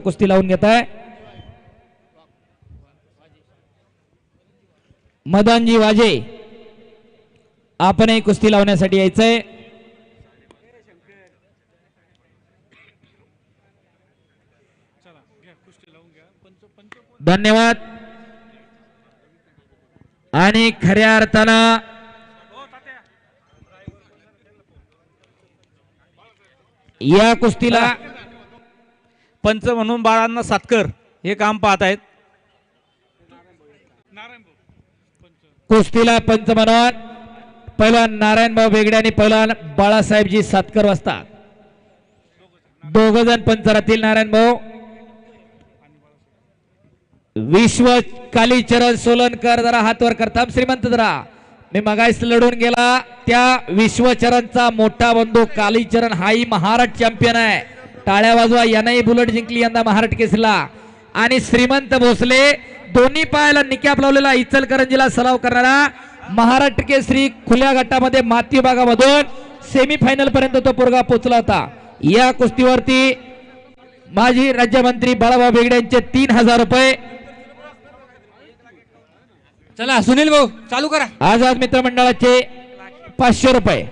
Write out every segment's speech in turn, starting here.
कुस्ती लावून घेत आहे मदनजी वाजे आपणही कुस्ती लावण्यासाठी यायचंय. धन्यवाद. आणि खऱ्या अर्थानं या कुस्तीला पंच म्हणून बाळांना सातकर हे काम पाहत आहेत. कुस्तीला पंच म्हणून पहिलवान नारायणभाऊ बेगडे आणि पहिलवान बाळासाहेबजी सातकर वाजता दोघ जण पंच राहतील नारायण भाऊ विश्व कालीचरण सोलनकर जरा हातवर करता श्रीमंत जरा. मी मगाईस लढून गेला त्या विश्वचरणचा मोठा बंधू कालीचरण हाही महाराष्ट्र चॅम्पियन आहे. टाळ्या वाजवा यानंही बुलेट जिंकली यंदा महाराष्ट्र केसरीला. आणि श्रीमंत भोसले दोन्ही पायाला निकॅप लावलेला इचलकरंजीला सराव करणारा महाराष्ट्र केसरी खुल्या गटामध्ये माती विभागामधून सेमीफायनल पर्यंत तो पोरगा पोहोचला होता. या कुस्तीवरती माजी राज्यमंत्री बाळाभाऊ बेगडे यांचे तीन हजार रुपये. चला सुनील भाऊ चालू करा. आझाद मित्र मंडळाचे पाचशे रुपये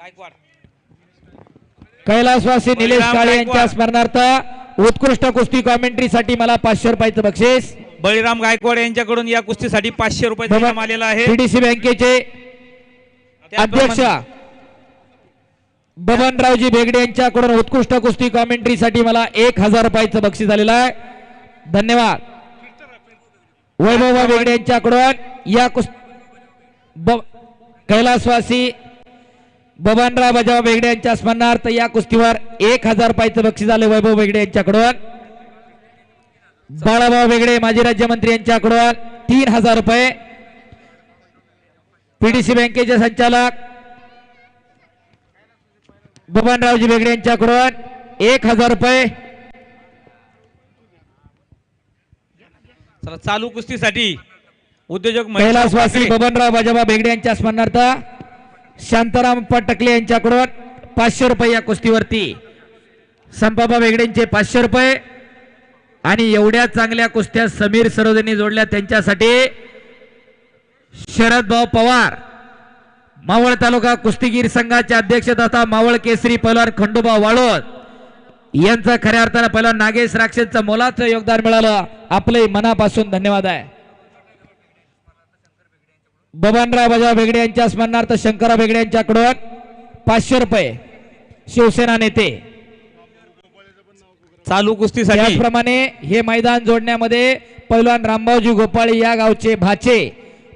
गायकवाड कैलासवासी निलेश काळे. यांच्या स्मरणार्थ उत्कृष्ट कुस्ती कॉमेंट्री साठी मला पाचशे रुपयाचं बक्षीस. बळीराम गायकवाड यांच्याकडून या कुस्तीसाठी पाचशे रुपये आलेला आहे. पीडीसी बँकेचे अध्यक्ष बबनरावजी बेगडे यांच्याकडून उत्कृष्ट कुस्ती कॉमेंट्री साठी मला एक हजार रुपयाचं बक्षीस आलेलं आहे. धन्यवाद. वैभव बेगडे यांच्याकडून या कुस ब- कैलासवासी बबनराव बजाव बेगडे यांच्या स्मरणार्थ या कुस्तीवर एक हजार रुपयाचं बक्षीस आले वैभव बेगडे यांच्याकडून बाळाभाऊ बेगडे माजी राज्यमंत्री यांच्याकडून तीन हजार रुपये पीडीसी बँकेचे संचालक बबनरावजी बेगडे यांच्याकडून एक हजार रुपये चला कुस्तीसाठी उद्योजक ठाकरे. बबनराव बाजाबा बेगडे यांच्या स्मरणार्थ शांताराम पटकले यांच्याकडून पाचशे रुपये या कुस्तीवरती. संपाबा बेगडेंचे पाचशे रुपये आणि एवढ्या चांगल्या कुस्त्या समीर सरोदेनी जोडल्या त्यांच्यासाठी. शरदभाऊ पवार मावळ तालुका कुस्तीगीर संघाचे अध्यक्ष तथा मावळ केसरी पैलवान खंडोबा वाळोद यांचं खऱ्या अर्थानं पहिला नागेश राक्षसचं मोलाचं योगदान मिळालं. आपलंही मनापासून धन्यवाद आहे. बबनराव बजाव बेगडे यांच्या स्मरणार्थ शंकरराव बेगडे यांच्याकडून पाचशे रुपये शिवसेना नेते चालू कुस्तीसाठी. त्याचप्रमाणे हे मैदान जोडण्यामध्ये पैलवान रामभाऊजी गोपाळी या गावचे भाचे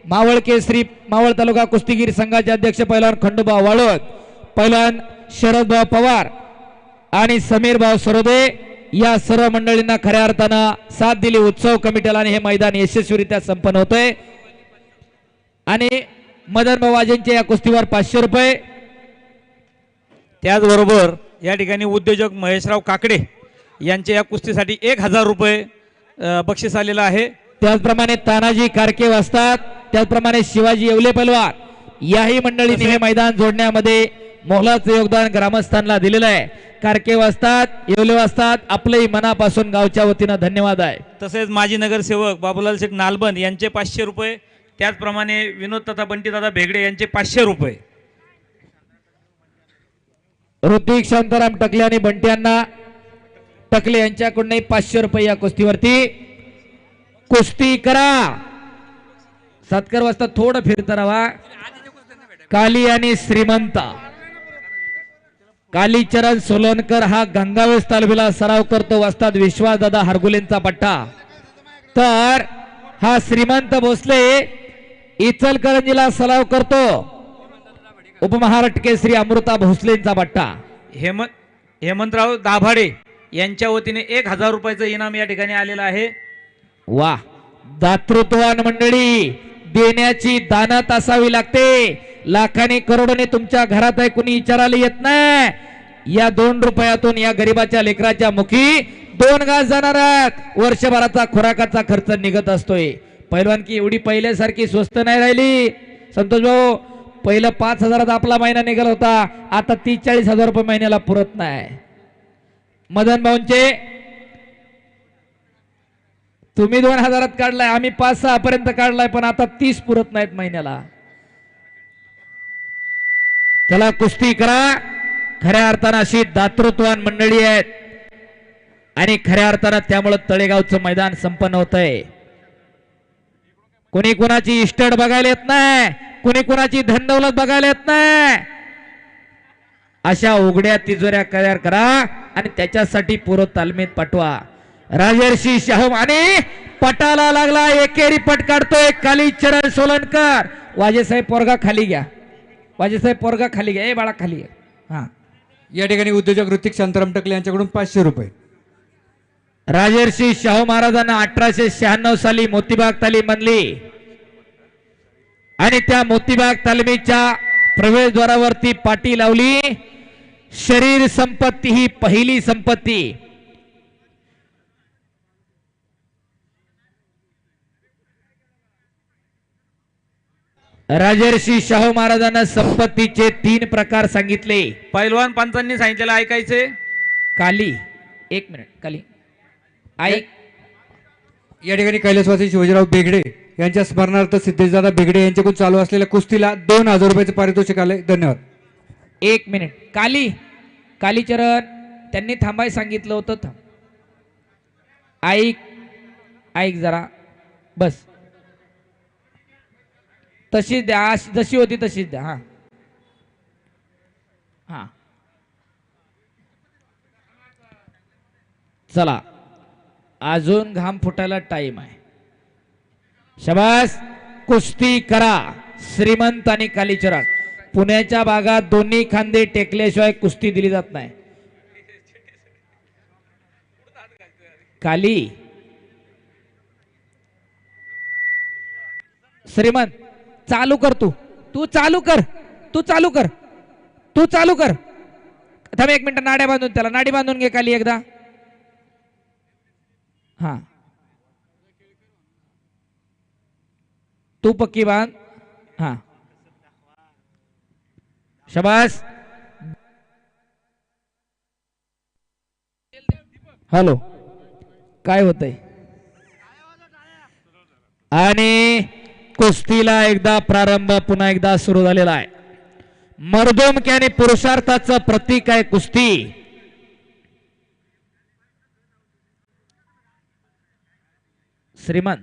मावळ केसरी मावळ तालुका कुस्तीगीर संघाचे अध्यक्ष पैलवान खंडोबा वाळोद पैलवान शरदभाऊ पवार आणि समीर भाऊ सरोदे या सर्व मंडळींना खऱ्या अर्थानं साथ दिली. उत्सव कमिटीला आणि हे मैदान यशस्वीरित्या संपन्न होतंय. आणि मदन वाजेंचे या कुस्तीवर पाचशे रुपये. त्याचबरोबर या ठिकाणी उद्योजक महेशराव काकडे यांच्या या कुस्तीसाठी एक हजार रुपये बक्षीस आलेलं आहे. त्याचप्रमाणे तानाजी कारके वाजतात त्याचप्रमाणे शिवाजी येवले पलवार. याही मंडळीने हे मैदान जोडण्यामध्ये मोलाचं योगदान ग्रामस्थांना दिलेलं आहे. कारके वाजतात येवले वाजतात आपलंही मनापासून गावच्या वतीनं धन्यवाद आहे. तसेच माजी नगरसेवक बाबूलाल शेठ नालबंद यांचे पाचशे रुपये त्याचप्रमाणे विनोद तथा बंटीदादा भेगडे यांचे पाचशे रुपये. ऋतिक शांताराम टकले आणि बंट्यांना टकले यांच्याकडूनही पाचशे रुपये या कुस्तीवरती. कुस्ती करा. सातकर वाजता थोडं फिरता राहा. काली आणि श्रीमंत. कालीचरण सोलनकर हा गंगावेस तालुक्याला सराव करतो. वाजतात विश्वासदादा हरगुलेंचा पट्टा. तर हा श्रीमंत भोसले इचलकरंजीला सराव करतो. उपमहाराष्ट्र केसरी अमृता भोसलेंचा पट्टा हेमंत हेमंतराव दाभाडे यांच्या वतीने एक हजार रुपयाचं इनाम या ठिकाणी आलेलं आहे. वा दातृत्वान मंडळी देण्याची दानत असावी लागते. लाखाने करोडोने तुमच्या घरात आहे कुणी विचारायला येत नाही. या दोन रुपयातून या गरीबाच्या लेकराच्या मुखी दोन घास जाणार आहेत. वर्षभराचा खुराकाचा खर्च निघत असतोय. पैलवानकी एवढी पहिल्यासारखी स्वस्त नाही राहिली. संतोष भाऊ पहिलं पाच हजाराचा आपला महिना निघाला होता. आता तीस चाळीस हजार रुपये महिन्याला पुरत नाही. मदन भाऊंचे तुम्ही दोन हजारात काढलाय आम्ही पाच सहा पर्यंत काढलाय पण आता तीस पुरत नाहीत महिन्याला. त्याला कुस्ती करा. खऱ्या अर्थानं अशी दातृत्वान मंडळी आहेत. आणि खऱ्या अर्थानं त्यामुळं तळेगावचं मैदान संपन्न होत आहे कोणी कोणाची इष्टड बघायला येत नाही? कोणी कोणाची धनदौलत बघायला येत नाही? अशा उघड्या तिजोऱ्या तयार करा आणि त्याच्यासाठी पूर्व तालमीत पाठवा. राजर्षी शाहू आणि पटाला लागला एकेरी पट काढतोय. काली चरण सोलनकर. वाजेसाहेब पोरगा खाली घ्या. वाजेसाहेब पोरगा खाली घ्या. ए बाळा खाली घ्या हा. या ठिकाणी उद्योजक ऋतिक शांताराम टकले यांच्याकडून पाचशे रुपये. राजर्षी शाहू महाराजांना अठराशे शहाण्णव साली मोतीबाग तालीम बनली. आणि त्या मोतीबाग तालमीच्या प्रवेशद्वारावरती पाटी लावली. शरीर संपत्ती ही पहिली संपत्ती. राजर्षी शाहू महाराजांना संपत्तीचे तीन प्रकार सांगितले. पैलवान पंचांनी सांगितलेलं ऐकायचे? काली. एक मिनिट काली. ऐक या ठिकाणी कैलासवासी शिवाजीराव बेगडे यांच्या स्मरणार्थ सिद्धेशदादा बेगडे यांच्याकडून चालू असलेल्या कुस्तीला दोन हजार रुपयाचे पारितोषिक आले. धन्यवाद. एक मिनिट. काली. कालीचरण त्यांनी थांबाय सांगितलं होतं. थांब. ऐक. ऐक जरा. बस. तशीच द्या. जशी होती तशीच द्या. हा. हा. चला. अजून घाम फुटायला टाइम आहे. शबास. कुस्ती करा. श्रीमंत आणि कालीचरण पुण्याच्या भागात दोन्ही खांदे टेकल्याशिवाय कुस्ती दिली जात नाही. काली. श्रीमंत. चालू कर तू. तू चालू कर. तू चालू कर. तू चालू कर. थांब एक मिनिट. नाड्या बांधून त्याला. नाडी बांधून घे काली एकदा. हा. तू पक्की बांध. हा. शबास. हॅलो. काय होतंय? आणि कुस्तीला एकदा प्रारंभ पुन्हा एकदा सुरू झालेला आहे. मर्दोमकी आणि पुरुषार्थाचं प्रतीक आहे कुस्ती. श्रीमंत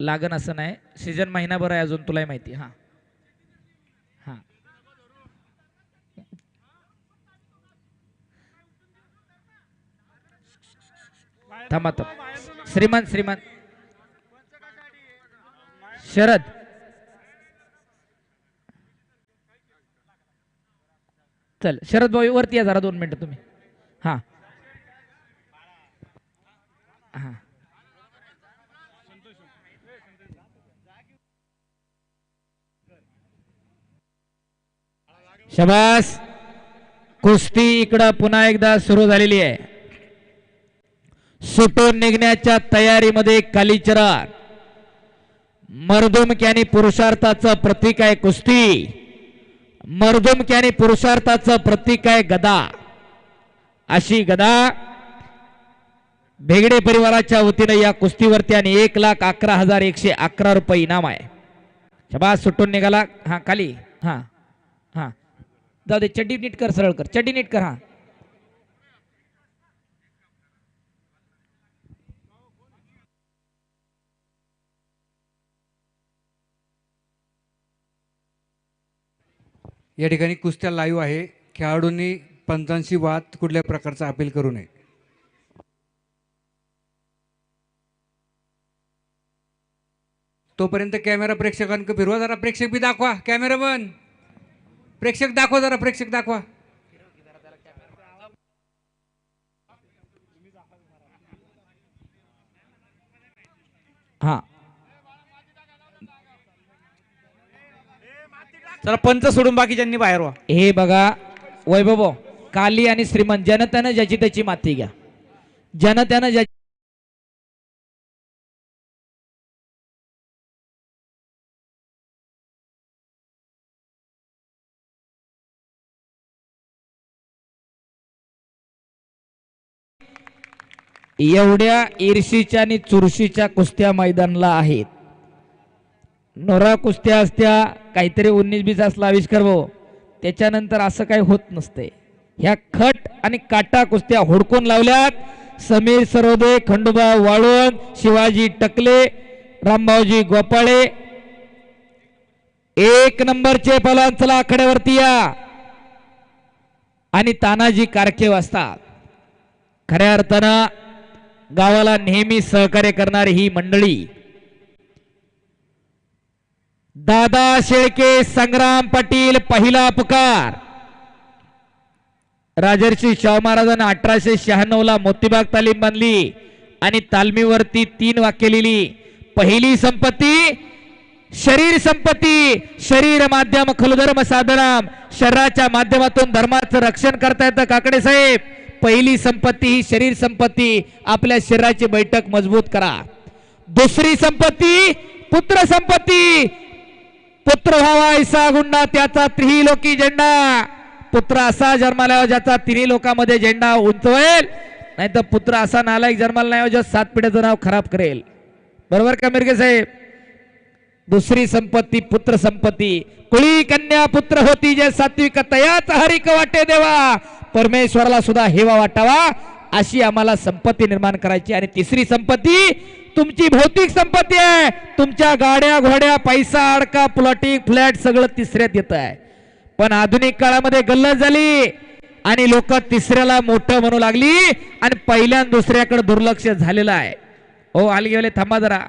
लागन असं नाही. सीजन महिनाभर आहे अजून तुलाही माहिती. हा. हा. थांबा थांब. श्रीमंत श्रीमंत शरद. चल शरद भाऊ वरती या जरा दोन मिनटं तुम्ही. हा. शबास. कुस्ती इकडं पुन्हा एकदा सुरू झालेली आहे. सुटून निघण्याच्या तयारीमध्ये कालीचरा मर्दुमकी आणि पुरुषार्थाचं प्रतीक आहे कुस्ती. मर्दुमकी आणि पुरुषार्थाचं प्रतीक आहे गदा. अशी गदा भेगडे परिवाराच्या वतीनं या कुस्तीवरती आणि एक लाख अकरा हजार एकशे अकरा रुपये इनाम आहे. शबाज सुटून निघाला. हा खाली. हा हा. जाऊ दे चड्डी नीट कर सरळ कर. चड्डी नीट कर हा. या ठिकाणी कुस्त्या लाईव्ह आहे. खेळाडूंनी पंचांशी वाद कुठल्या प्रकारचा अपील करू नये. तोपर्यंत कॅमेरा प्रेक्षकांक फिरवा जरा प्रेक्षक बी दाखवा. कॅमेरा बन. प्रेक्षक दाखवा जरा प्रेक्षक दाखवा. हा. चला पंच सोडून बाकीच्यांनी बाहेर व्हा. हे बघा वैभव काली आणि श्रीमंत जनतेनं ज्याची त्याची माती घ्या. जनतेनं ज्याची एवढ्या ईर्षीच्या आणि चुरशीच्या कुस्त्या मैदानला आहेत. नोरा कुस्त्या असत्या काहीतरी उन्नीस बीस असला आविष्कार भाऊ. त्याच्यानंतर असं काही होत नसते ह्या खट आणि काटा कुस्त्या हुडकून लावल्यात. समीर सरोदे खंडोबा वाळवण शिवाजी टकले रामभाऊजी गोपाळे. एक नंबरचे पलान चला आकड्यावरती या. आणि तानाजी कारखे वाजतात खऱ्या अर्थानं गावाला नेहमी सहकार्य करणारी ही मंडळी. दादा शेळके संग्राम पाटील पहिला पुकार राजर्षी शाहू महाराजांनी अठराशे शहाण्णव ला मोतीबाग तालीम बांधली आणि तालमीवरती तीन वाक्य लिहिली. पहिली संपत्ती शरीर संपत्ती शरीर माध्यम खलधर्म साधनाम. शरीराच्या माध्यमातून धर्माचं रक्षण करता येतं काकडे साहेब. पहिली संपत्ती ही शरीर संपत्ती आपल्या शरीराची बैठक मजबूत करा. दुसरी संपत्ती पुत्र संपत्ती. पुत्र व्हावा ऐसा गुंडा त्याचा त्रिलोकी झेंडा. पुत्र असा जन्माला ज्याचा तिन्ही लोकांमध्ये झेंडा उंचवेल. नाही तर पुत्र असा नालायक जन्माला नाही जो सात पिढ्याचं नाव खराब करेल. बरोबर का मिरगे साहेब? दुसरी संपत्ती पुत्र संपत्ती. कुळी कन्या पुत्र होती जे सात्विक तयाच हरिक वाटे देवा. परमेश्वराला सुद्धा हेवा वाटावा. अशी आम्हाला संपत्ती निर्माण करायची आणि तिसरी संपत्ती तुमची भौतिक संपत्ती आहे. तुमच्या गाड्या घोड्या पैसा अडका प्लॉटिंग फ्लॅट सगळं तिसऱ्यात येत आहे. पण आधुनिक काळामध्ये गल्लत झाली. आणि लोक तिसऱ्याला मोठं म्हणू लागली. आणि पहिल्या दुसऱ्याकडे दुर्लक्ष झालेलं आहे. हो आले गेले थांबा जरा.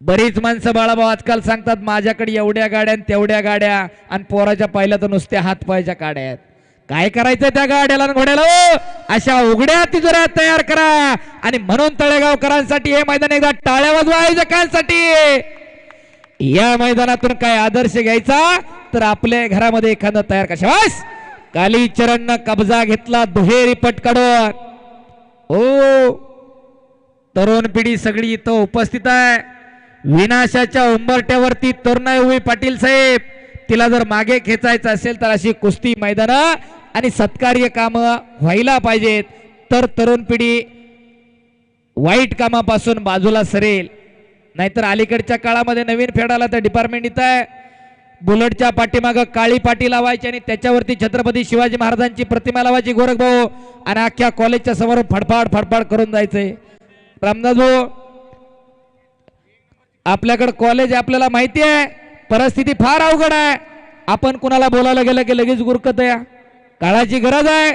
बरीच माणसं बाळाभाऊ आजकाल सांगतात माझ्याकडे एवढ्या गाड्या आणि तेवढ्या गाड्या आणि पोराच्या पाहिल्या तर नुसत्या हातपायच्या गाड्या आहेत. काय करायचं त्या गाड्याला आणि घोड्याला? अशा उघड्या तिजोऱ्या तयार करा. आणि म्हणून तळेगावकरांसाठी हे मैदान एकदा टाळ्या वाजवा आयोजकांसाठी. या मैदानातून काय आदर्श घ्यायचा? तर आपल्या घरामध्ये एखादं तयार कशावास कालीचरणनं कब्जा घेतला दुहेरी पटकडून काढून हो तरुण पिढी सगळी इथं उपस्थित आहे. विनाशाच्या उंबरट्यावरती तरुणाई उभी पाटील साहेब तिला जर मागे खेचायचं असेल तर अशी कुस्ती मैदानं आणि सत्कार्य काम व्हायला पाहिजेत. तर तरुण पिढी वाईट कामापासून बाजूला सरेल. नाहीतर अलीकडच्या काळामध्ये नवीन फेडाला तर डिपार्टमेंट इथं आहे. बुलेटच्या पाठीमागं काळी पाटी लावायची आणि त्याच्यावरती छत्रपती शिवाजी महाराजांची प्रतिमा लावायची गोरख भाऊ आणि अख्ख्या कॉलेजच्या समोर फडफाड फडफाड करून जायचंय. रामदास भाऊ आपल्याकडे कॉलेज आपल्याला माहिती आहे. परिस्थिती फार अवघड आहे. आपण कुणाला बोलायला गेलं की लगेच गुरकत या. काळाची गरज आहे.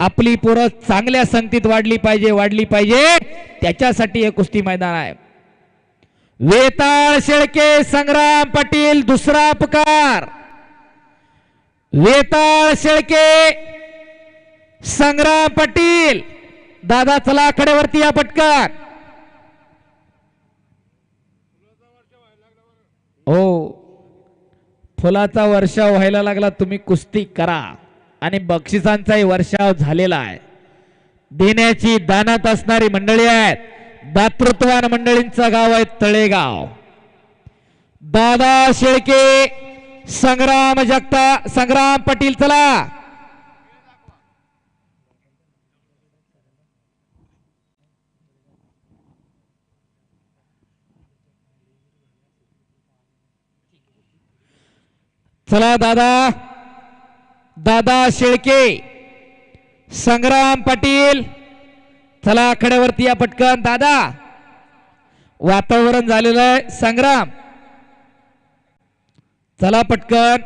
आपली पोरं चांगल्या संगतीत वाढली पाहिजे वाढली पाहिजे. त्याच्यासाठी हे कुस्ती मैदान आहे. वेताळ शेळके संग्राम पाटील दुसरा अपकार. वेताळ शेळके संग्राम पाटील. दादा चला आकड्यावरती या पटकन. हो फुलाचा वर्षाव व्हायला लागला तुम्ही कुस्ती करा. आणि बक्षिसांचाही वर्षाव झालेला आहे. देण्याची दानात असणारी मंडळी आहेत. दातृत्वान मंडळींचं गाव आहे तळेगाव. दादा शेळके संग्राम जगता संग्राम पाटील चला. चला दादा. दादा शेळके. संग्राम पाटील. चला आखाड्यावरती या पटकन. दादा. वातावरण झालेलं आहे. संग्राम. चला पटकन.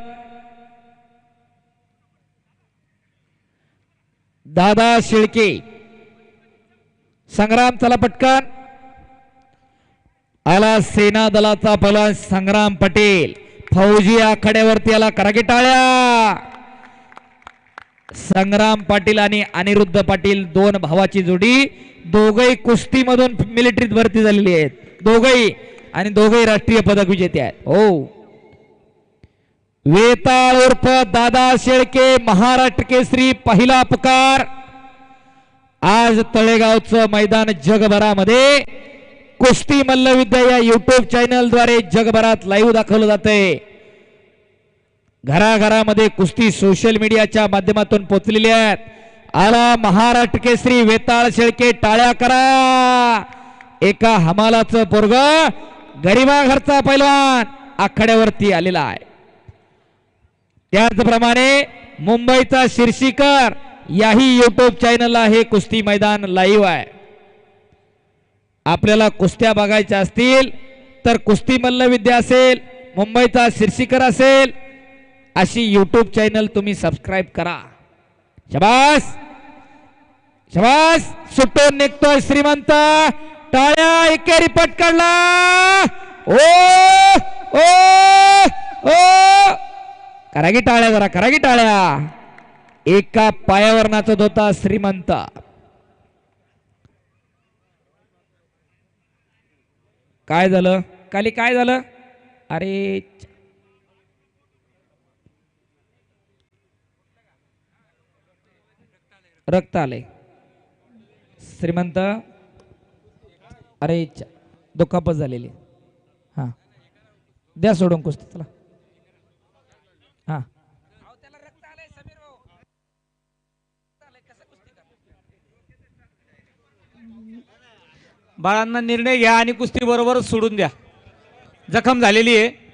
दादा शेळके. संग्राम चला पटकन. आला सेना दलाचा पलान संग्राम पटेल. फौजी आखाड्यावरती आला करागे टाळ्या संग्राम पाटील आणि अनिरुद्ध पाटील दोन भावाची जोडी. दोघही कुस्तीमधून मिलिटरीत भरती झालेली आहेत. दोघही आणि दोघही राष्ट्रीय पदक विजेते आहेत. हो. वेताळ उर्फ दादा शेळके महाराष्ट्र केसरी पहिला पुकार आज तळेगावचं मैदान जगभरामध्ये. कुस्ती मल्लविद्या या युट्यूब चॅनलद्वारे जगभरात लाईव्ह दाखवलं जातंय. घराघरामध्ये कुस्ती सोशल मीडियाच्या माध्यमातून पोचलेली आहेत. आला महाराष्ट्र केसरी वेताळ शेळके टाळ्या करा. एका हमालाचं पोरग गरिबाघरचा पैलवान आखाड्यावरती आलेला आहे. त्याचप्रमाणे मुंबईचा शिर्षीकर याही युट्यूब चॅनलला हे कुस्ती मैदान लाईव्ह आहे. आपल्याला कुस्त्या बघायच्या असतील तर कुस्ती मल्लविद्या असेल मुंबईचा शिर्षिकर असेल अशी यूट्यूब चॅनल तुम्ही सबस्क्राईब करा. शबास! शबास! सुटून निघतोय श्रीमंत. टाळ्या एकेरी पटकडला. ओ! ओ! ओ! करा की टाळ्या जरा करा की टाळ्या. एका पायावर नाचत होता श्रीमंत. काय झालं? काली काय झालं? अरे रक्त आले श्रीमंत? अरे दुखापत झालेली. हां. द्या सोडून कुस्ती चला. हां. बाळांना निर्णय घ्या आणि कुस्ती बरोबर सोडून द्या. जखम झालेली आहे.